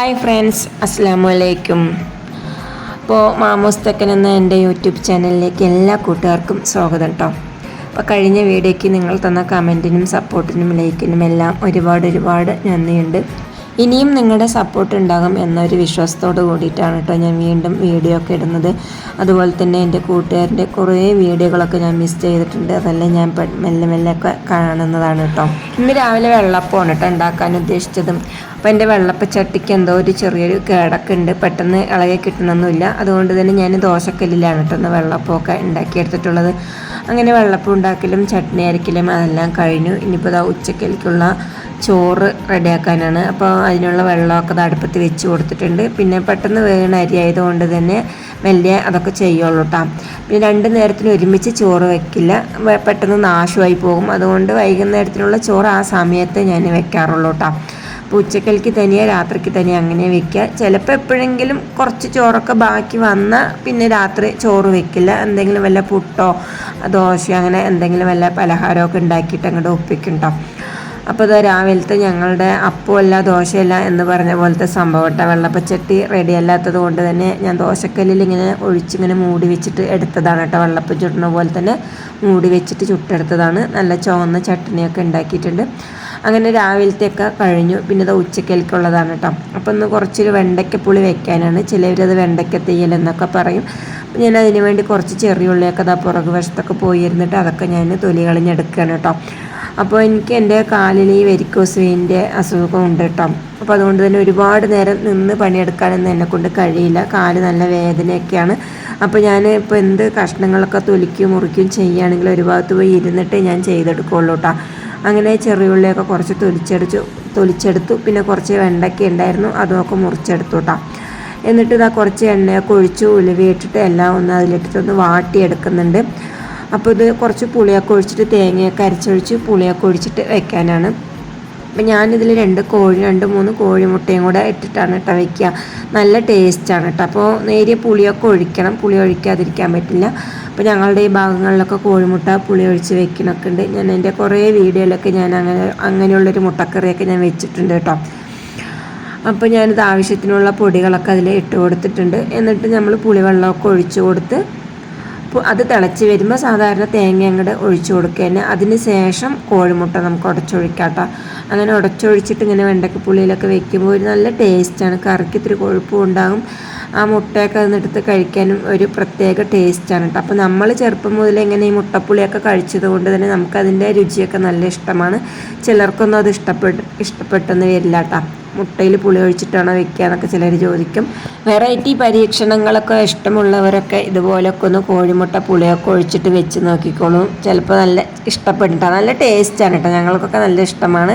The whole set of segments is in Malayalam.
ഹായ് ഫ്രണ്ട്സ് അസ്സാം വലൈക്കും അപ്പോൾ മാമോസ് തെക്കൻ എന്ന എന്റെ യൂട്യൂബ് ചാനലിലേക്ക് എല്ലാ കൂട്ടുകാർക്കും സ്വാഗതം കേട്ടോ അപ്പോൾ കഴിഞ്ഞ വീഡിയോയ്ക്ക് നിങ്ങൾ തന്ന കമന്റിനും സപ്പോർട്ടിനും ലൈക്കിനും എല്ലാം ഒരുപാട് ഒരുപാട് നന്ദിയുണ്ട്. ഇനിയും നിങ്ങളുടെ സപ്പോർട്ട് ഉണ്ടാകും എന്നൊരു വിശ്വാസത്തോട് കൂടിയിട്ടാണ് കേട്ടോ ഞാൻ വീണ്ടും വീഡിയോ ഒക്കെ ഇടുന്നത്. അതുപോലെ തന്നെ എന്റെ കൂട്ടുകാരന്റെ കുറേ വീഡിയോകളൊക്കെ ഞാൻ മിസ് ചെയ്തിട്ടുണ്ട്. അതെല്ലാം ഞാൻ മെല്ലെ മെല്ലെ ഒക്കെ കാണുന്നതാണ് കേട്ടോ ഇന്ന് രാവിലെ വെള്ളപ്പമാണ് കേട്ടോ ഉണ്ടാക്കാൻ ഉദ്ദേശിച്ചതും. അപ്പോൾ എന്റെ വെള്ളപ്പച്ചട്ടിക്ക് എന്തോ ഒരു ചെറിയൊരു കേടൊക്കെ ഉണ്ട് പെട്ടെന്ന് ഇളകി കിട്ടണമെന്നില്ല അതുകൊണ്ട് തന്നെ ഞാൻ ദോശക്കല്ലിലാണ് കേട്ടോ ഒന്ന് വെള്ളപ്പമൊക്കെ ഉണ്ടാക്കിയെടുത്തിട്ടുള്ളത്. അങ്ങനെ വെള്ളപ്പം ഉണ്ടാക്കലും ചട്നി അരക്കലും അതെല്ലാം കഴിഞ്ഞു. ഇനിയിപ്പോൾ ഇതാ ഉച്ചക്കലിക്കുള്ള ചോറ് റെഡിയാക്കാനാണ്. അപ്പോൾ അതിനുള്ള വെള്ളമൊക്കെ അടുപ്പത്ത് വെച്ച് കൊടുത്തിട്ടുണ്ട്. പിന്നെ പെട്ടെന്ന് വേണ അരി ആയതുകൊണ്ട് തന്നെ വലിയ അതൊക്കെ ചെയ്യുള്ളൂ കേട്ടോ. പിന്നെ രണ്ട് നേരത്തിന് ഒരുമിച്ച് ചോറ് വെക്കില്ല. പെട്ടെന്ന് നാശമായി പോകും. അതുകൊണ്ട് വൈകുന്നേരത്തിനുള്ള ചോറ് ആ സമയത്ത് ഞാൻ വെക്കാറുള്ളൂ കേട്ടോ. അപ്പോൾ ഉച്ചക്കൽക്ക് തനിയെ രാത്രിക്ക് തനിയെ അങ്ങനെ വെക്കുക ചിലപ്പോൾ എപ്പോഴെങ്കിലും കുറച്ച് ചോറൊക്കെ ബാക്കി വന്നാൽ പിന്നെ രാത്രി ചോറ് വെക്കില്ല. എന്തെങ്കിലും വല്ല പുട്ടോ ദോശയോ അങ്ങനെ എന്തെങ്കിലും വല്ല പലഹാരമൊക്കെ ഉണ്ടാക്കിയിട്ട് അങ്ങോട്ട് ഒപ്പിക്കും കേട്ടോ അപ്പോൾ ഇത് രാവിലത്തെ ഞങ്ങളുടെ അപ്പമല്ല ദോശയല്ല എന്ന് പറഞ്ഞ പോലത്തെ സംഭവട്ട. വെള്ളപ്പച്ചട്ടി റെഡി അല്ലാത്തത് കൊണ്ട് തന്നെ ഞാൻ ദോശക്കല്ലിൽ ഇങ്ങനെ ഒഴിച്ചിങ്ങനെ മൂടി വെച്ചിട്ട് എടുത്തതാണ് കേട്ടോ വെള്ളപ്പം ചുട്ടുന്ന പോലെ തന്നെ മൂടി വെച്ചിട്ട് ചുട്ടെടുത്തതാണ്. നല്ല ചുവന്ന ചട്ടണിയൊക്കെ ഉണ്ടാക്കിയിട്ടുണ്ട്. അങ്ങനെ രാവിലത്തെയൊക്കെ കഴിഞ്ഞു. പിന്നെ ഇത് ഉച്ചക്കലേക്കുള്ളതാണ് കേട്ടോ അപ്പോൾ ഒന്ന് കുറച്ചൊരു വെണ്ടയ്ക്കപ്പുളി വെക്കാനാണ്. ചിലവരത് വെണ്ടയ്ക്ക തെയ്യൽ എന്നൊക്കെ പറയും. ഞാൻ അതിന് വേണ്ടി കുറച്ച് ചെറിയ ഉള്ളിയൊക്കെ അതാ പുറകു വശത്തൊക്കെ പോയിരുന്നിട്ട് അതൊക്കെ ഞാൻ തൊലി കളഞ്ഞെടുക്കുകയാണ് കേട്ടോ അപ്പോൾ എനിക്ക് എന്റെ കാലിൽ ഈ വെരിക്കോസ് വെയിന്റെ അസുഖം ഉണ്ട് കേട്ടോ അപ്പോൾ അതുകൊണ്ട് തന്നെ ഒരുപാട് നേരം നിന്ന് പണിയെടുക്കാനൊന്നും എന്നെ കൊണ്ട് കഴിയില്ല. കാൽ നല്ല വേദനയൊക്കെയാണ്. അപ്പോൾ ഞാൻ ഇപ്പോൾ എന്ത് കഷ്ണങ്ങളൊക്കെ തൊലിക്കുകയും മുറിക്കുകയും ചെയ്യുകയാണെങ്കിൽ ഒരു ഭാഗത്ത് പോയി ഇരുന്നിട്ട് ഞാൻ ചെയ്തെടുക്കുകയുള്ളൂ കേട്ടോ അങ്ങനെ ചെറിയുള്ളിയൊക്കെ കുറച്ച് തൊലിച്ചടിച്ചു തൊലിച്ചെടുത്തു. പിന്നെ കുറച്ച് വെണ്ടയ്ക്ക ഉണ്ടായിരുന്നു അതുമൊക്കെ മുറിച്ചെടുത്തു കേട്ടോ എന്നിട്ട് ഇതാ കുറച്ച് എണ്ണയൊക്കെ ഒഴിച്ച് ഉലുവയിട്ടിട്ട് എല്ലാം ഒന്ന് അതിലിട്ടിട്ട് ഒന്ന് വാട്ടിയെടുക്കുന്നുണ്ട്. അപ്പോൾ ഇത് കുറച്ച് പുളിയൊക്കെ ഒഴിച്ചിട്ട് തേങ്ങയൊക്കെ അരച്ചൊഴിച്ച് പുളിയൊക്കെ ഒഴിച്ചിട്ട് വെക്കാനാണ്. അപ്പം ഞാനിതിൽ രണ്ട് കോഴി രണ്ട് മൂന്ന് കോഴിമുട്ടയും കൂടെ ഇട്ടിട്ടാണ് കേട്ടോ വയ്ക്കുക നല്ല ടേസ്റ്റാണ് കേട്ടോ അപ്പോൾ നേരിയ പുളിയൊക്കെ ഒഴിക്കണം. പുളി ഒഴിക്കാതിരിക്കാൻ പറ്റില്ല. അപ്പോൾ ഞങ്ങളുടെ ഈ ഭാഗങ്ങളിലൊക്കെ കോഴിമുട്ട പുളി ഒഴിച്ച് വെക്കണമൊക്കെ ഉണ്ട്. ഞാൻ എന്റെ കുറേ വീഡിയോയിലൊക്കെ ഞാൻ അങ്ങനെ അങ്ങനെയുള്ളൊരു മുട്ടക്കറിയൊക്കെ ഞാൻ വെച്ചിട്ടുണ്ട് കേട്ടോ. അപ്പോൾ ഞാനിത് ആവശ്യത്തിനുള്ള പൊടികളൊക്കെ അതിൽ ഇട്ട് കൊടുത്തിട്ടുണ്ട്. എന്നിട്ട് നമ്മൾ പുളിവെള്ളമൊക്കെ ഒഴിച്ച് കൊടുത്ത് അത് തിളച്ച് വരുമ്പോൾ സാധാരണ തേങ്ങ അങ്ങോട്ട് ഒഴിച്ച് കൊടുക്കുക തന്നെ. അതിന് ശേഷം കോഴിമുട്ട നമുക്ക് ഉടച്ചൊഴിക്കാം കേട്ടോ. അങ്ങനെ ഉടച്ചൊഴിച്ചിട്ട് ഇങ്ങനെ വെണ്ടക്കപ്പുള്ളിയിലൊക്കെ വെക്കുമ്പോൾ ഒരു നല്ല ടേസ്റ്റാണ് കറിക്ക് ഇത്തിരി കൊഴുപ്പും ഉണ്ടാകും. ആ മുട്ടയൊക്കെ അതിനെടുത്ത് കഴിക്കാനും ഒരു പ്രത്യേക ടേസ്റ്റാണ് കേട്ടോ അപ്പോൾ നമ്മൾ ചെറുപ്പം മുതൽ ഇങ്ങനെ ഈ മുട്ടപ്പുളിയൊക്കെ കഴിച്ചത് കൊണ്ട് തന്നെ നമുക്കതിന്റെ രുചിയൊക്കെ നല്ല ഇഷ്ടമാണ്. ചിലർക്കൊന്നും അത് ഇഷ്ടപ്പെട്ട് ഇഷ്ടപ്പെട്ടെന്ന് വരില്ല കേട്ടോ മുട്ടയിൽ പുളി ഒഴിച്ചിട്ടാണോ വെക്കുക എന്നൊക്കെ ചിലർ ചോദിക്കും. വെറൈറ്റി പരീക്ഷണങ്ങളൊക്കെ ഇഷ്ടമുള്ളവരൊക്കെ ഇതുപോലൊക്കെ ഒന്ന് കോഴിമുട്ട പുളിയൊക്കെ ഒഴിച്ചിട്ട് വെച്ച് നോക്കിക്കോളൂ. ചിലപ്പോൾ നല്ല ഇഷ്ടപ്പെട്ടിട്ടാണ് നല്ല ടേസ്റ്റാണ് കേട്ടോ ഞങ്ങൾക്കൊക്കെ നല്ല ഇഷ്ടമാണ്.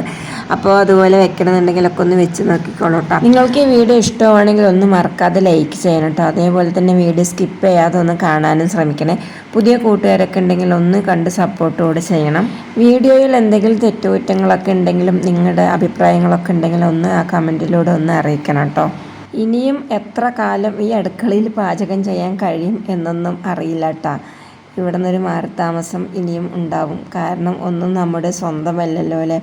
അപ്പോൾ അതുപോലെ വെക്കണമെന്നുണ്ടെങ്കിലൊക്കെ ഒന്ന് വെച്ച് നോക്കിക്കോളൂ കേട്ടോ നിങ്ങൾക്ക് ഈ വീഡിയോ ഇഷ്ടമാണെങ്കിൽ ഒന്ന് മറക്കാതെ ലൈക്ക് ചെയ്യണം കേട്ടോ അതേപോലെ തന്നെ വീഡിയോ സ്കിപ്പ് ചെയ്യാതെ ഒന്ന് കാണാനും ശ്രമിക്കണേ. പുതിയ കൂട്ടുകാരൊക്കെ ഉണ്ടെങ്കിൽ ഒന്ന് കണ്ട് സപ്പോർട്ടോടെ ചെയ്യണം. വീഡിയോയിൽ എന്തെങ്കിലും തെറ്റുകുറ്റങ്ങളൊക്കെ ഉണ്ടെങ്കിലും നിങ്ങളുടെ അഭിപ്രായങ്ങളൊക്കെ ഉണ്ടെങ്കിൽ ഒന്ന് ആ കമന്റിലൂടെ ഒന്ന് അറിയിക്കണം കേട്ടോ. ഇനിയും എത്ര കാലം ഈ അടുക്കളയിൽ പാചകം ചെയ്യാൻ കഴിയും എന്നൊന്നും അറിയില്ല കേട്ടോ ഇവിടെ നിന്നൊരു മാറിത്താമസം ഇനിയും ഉണ്ടാവും. കാരണം ഒന്നും നമ്മുടെ സ്വന്തമല്ലല്ലോ അല്ലേ?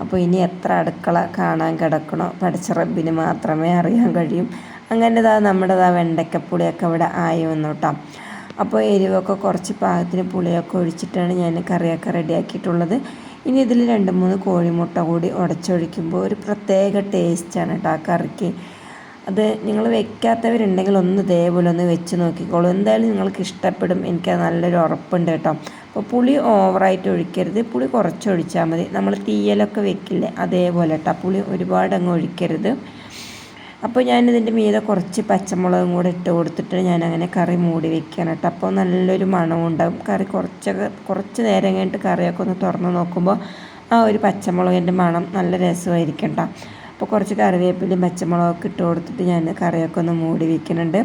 അപ്പോൾ ഇനി എത്ര അടുക്കള കാണാൻ കിടക്കണോ? പഠിച്ച റബ്ബിന് മാത്രമേ അറിയാൻ കഴിയും. അങ്ങനെതാ നമ്മുടേതാ വെണ്ടയ്ക്കപ്പുളിയൊക്കെ ഇവിടെ ആയി വന്നു കേട്ടോ അപ്പോൾ എരിവൊക്കെ കുറച്ച് പാകത്തിന് പുളിയൊക്കെ ഒഴിച്ചിട്ടാണ് ഞാൻ കറിയൊക്കെ റെഡിയാക്കിയിട്ടുള്ളത്. ഇനി ഇതിൽ രണ്ട് മൂന്ന് കോഴിമുട്ട കൂടി ഉടച്ചൊഴിക്കുമ്പോൾ ഒരു പ്രത്യേക ടേസ്റ്റാണ് കേട്ടോ ആ കറിക്ക്. അത് നിങ്ങൾ വെക്കാത്തവരുണ്ടെങ്കിൽ ഒന്ന് ഇതേപോലെ ഒന്ന് വെച്ച് നോക്കിക്കോളൂ. എന്തായാലും നിങ്ങൾക്ക് ഇഷ്ടപ്പെടും. എനിക്കത് നല്ലൊരു ഉറപ്പുണ്ട് കേട്ടോ അപ്പോൾ പുളി ഓവറായിട്ട് ഒഴിക്കരുത്. പുളി കുറച്ച് ഒഴിച്ചാൽ മതി. നമ്മൾ തീയലൊക്കെ വെക്കില്ലേ അതേപോലെ കേട്ടോ പുളി ഒരുപാട് അങ്ങ് ഒഴിക്കരുത്. അപ്പോൾ ഞാനിതിന്റെ മീതെ കുറച്ച് പച്ചമുളകും കൂടെ ഇട്ട് കൊടുത്തിട്ട് ഞാൻ അങ്ങനെ കറി മൂടി വെക്കുകയാണ് കേട്ടോ. അപ്പോൾ നല്ലൊരു മണവും ഉണ്ടാകും കറി കുറച്ചൊക്കെ കുറച്ച് നേരം കഴിഞ്ഞിട്ട് കറിയൊക്കെ ഒന്ന് തുറന്ന് നോക്കുമ്പോൾ ആ ഒരു പച്ചമുളകിന്റെ മണം നല്ല രസമായിരിക്കും കേട്ടോ. അപ്പോൾ കുറച്ച് കറിവേപ്പിലും പച്ചമുളകൊക്കെ ഇട്ട് കൊടുത്തിട്ട് ഞാൻ കറിയൊക്കെ ഒന്ന് മൂടി വെക്കുന്നുണ്ട്.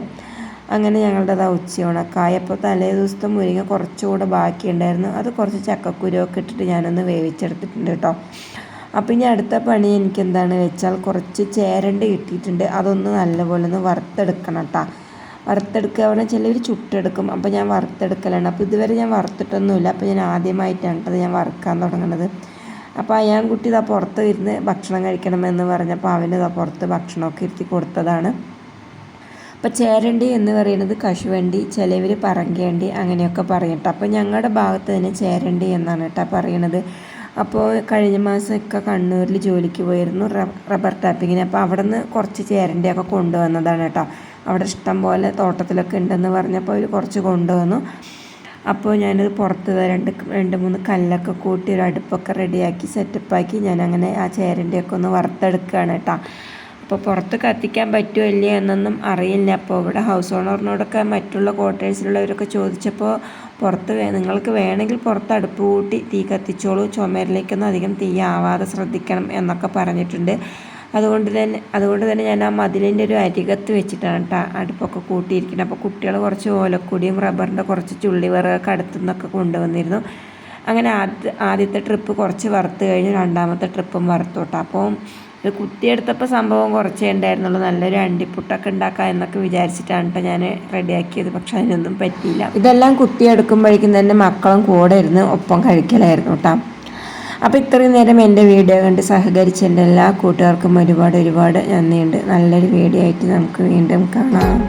അങ്ങനെ ഞങ്ങളുടെ അതാ ഉച്ചയൂണക്കായ അപ്പോൾ തലേ ദിവസത്തെ മുരിങ്ങ കുറച്ചുകൂടെ ബാക്കിയുണ്ടായിരുന്നു. അത് കുറച്ച് ചക്കക്കുരുവൊക്കെ ഇട്ടിട്ട് ഞാനൊന്ന് വേവിച്ചെടുത്തിട്ടുണ്ട് കേട്ടോ. അപ്പം ഇനി അടുത്ത പണി എനിക്ക് എന്താണ് വെച്ചാൽ കുറച്ച് ചേരണ്ട് കിട്ടിയിട്ടുണ്ട്. അതൊന്ന് നല്ലപോലെ ഒന്ന് വറുത്തെടുക്കണം കേട്ടോ വറുത്തെടുക്കുക പറഞ്ഞാൽ ചിലർ ചുട്ടെടുക്കും. അപ്പോൾ ഞാൻ വറുത്തെടുക്കലാണ്. അപ്പോൾ ഇതുവരെ ഞാൻ വറുത്തിട്ടൊന്നുമില്ല. അപ്പോൾ ഞാൻ ആദ്യമായിട്ടാണ് കേട്ടോ ഞാൻ വറുക്കാൻ തുടങ്ങുന്നത് അപ്പോൾ അയാൻകുട്ടി ഇതാ പുറത്ത് ഇരുന്ന് ഭക്ഷണം കഴിക്കണമെന്ന് പറഞ്ഞപ്പോൾ അവന് ഇതാ പുറത്ത് ഭക്ഷണമൊക്കെ ഇരുത്തി കൊടുത്തതാണ്. അപ്പോൾ ചേരണ്ടി എന്ന് പറയുന്നത് കശുവണ്ടി ചിലവർ പറങ്കേണ്ടി അങ്ങനെയൊക്കെ പറയട്ടെ അപ്പോൾ ഞങ്ങളുടെ ഭാഗത്ത് തന്നെ ചേരണ്ടി എന്നാണ് കേട്ടോ പറയണത്. അപ്പോൾ കഴിഞ്ഞ മാസമൊക്കെ കണ്ണൂരിൽ ജോലിക്ക് പോയിരുന്നു റബ്ബർ ടാപ്പിങ്ങിന്. അപ്പോൾ അവിടെ നിന്ന് കുറച്ച് ചേരണ്ടിയൊക്കെ കൊണ്ടുവന്നതാണ് കേട്ടോ. അവിടെ ഇഷ്ടം പോലെ തോട്ടത്തിലൊക്കെ ഉണ്ടെന്ന് പറഞ്ഞപ്പോൾ അവർ കുറച്ച് കൊണ്ടുവന്നു. അപ്പോൾ ഞാനത് പുറത്ത് രണ്ട് രണ്ട് മൂന്ന് കല്ലൊക്കെ കൂട്ടി ഒരു അടുപ്പൊക്കെ റെഡിയാക്കി സെറ്റപ്പാക്കി ഞാനങ്ങനെ ആ ചേരന്റെയൊക്കെ ഒന്ന് വറുത്തെടുക്കുകയാണ് കേട്ടോ. അപ്പോൾ പുറത്ത് കത്തിക്കാൻ പറ്റുമോ ഇല്ലയോ എന്നൊന്നും അറിയില്ല. അപ്പോൾ ഇവിടെ ഹൗസ് ഓണറിനോടൊക്കെ മറ്റുള്ള ക്വാർട്ടേഴ്സിലുള്ളവരൊക്കെ ചോദിച്ചപ്പോൾ പുറത്ത് നിങ്ങൾക്ക് വേണമെങ്കിൽ പുറത്ത് അടുപ്പ് കൂട്ടി തീ കത്തിച്ചോളൂ ചുമരിലേക്കൊന്നും അധികം തീ ആവാതെ ശ്രദ്ധിക്കണം എന്നൊക്കെ പറഞ്ഞിട്ടുണ്ട്. അതുകൊണ്ട് തന്നെ അതുകൊണ്ട് തന്നെ ഞാൻ ആ മതിലിന്റെ ഒരു അരികത്ത് വെച്ചിട്ടാണ് കേട്ടോ അടുപ്പൊക്കെ കൂട്ടിയിരിക്കുന്നത്. അപ്പോൾ കുട്ടികൾ കുറച്ച് ഓലക്കൂടിയും റബ്ബറിന്റെ കുറച്ച് ചുള്ളി വിറകൊക്കെ അടുത്തു നിന്നൊക്കെ കൊണ്ടുവന്നിരുന്നു. അങ്ങനെ ആദ്യ ആദ്യത്തെ ട്രിപ്പ് കുറച്ച് വറുത്ത് കഴിഞ്ഞ് രണ്ടാമത്തെ ട്രിപ്പും വറുത്തു കേട്ടോ അപ്പോൾ ഇത് കുത്തിയെടുത്തപ്പോൾ സംഭവം കുറച്ചേ ഉണ്ടായിരുന്നുള്ളൂ നല്ലൊരു അണ്ടിപ്പുട്ടൊക്കെ ഉണ്ടാക്കാം എന്നൊക്കെ വിചാരിച്ചിട്ടാണ് കേട്ടോ ഞാൻ റെഡിയാക്കിയത്. പക്ഷെ അതിനൊന്നും പറ്റിയില്ല. ഇതെല്ലാം കുത്തിയെടുക്കുമ്പോഴേക്കും തന്നെ മക്കളും കൂടെ ഇരുന്ന് ഒപ്പം കഴിക്കലായിരുന്നു കേട്ടോ അപ്പോൾ ഇത്രയും നേരം എന്റെ വീഡിയോ കണ്ട് സഹകരിച്ച എന്റെ എല്ലാ കൂട്ടുകാർക്കും ഒരുപാട് ഒരുപാട് നന്ദിയുണ്ട്. നല്ലൊരു വീഡിയോ ആയിട്ട് നമുക്ക് വീണ്ടും കാണാം.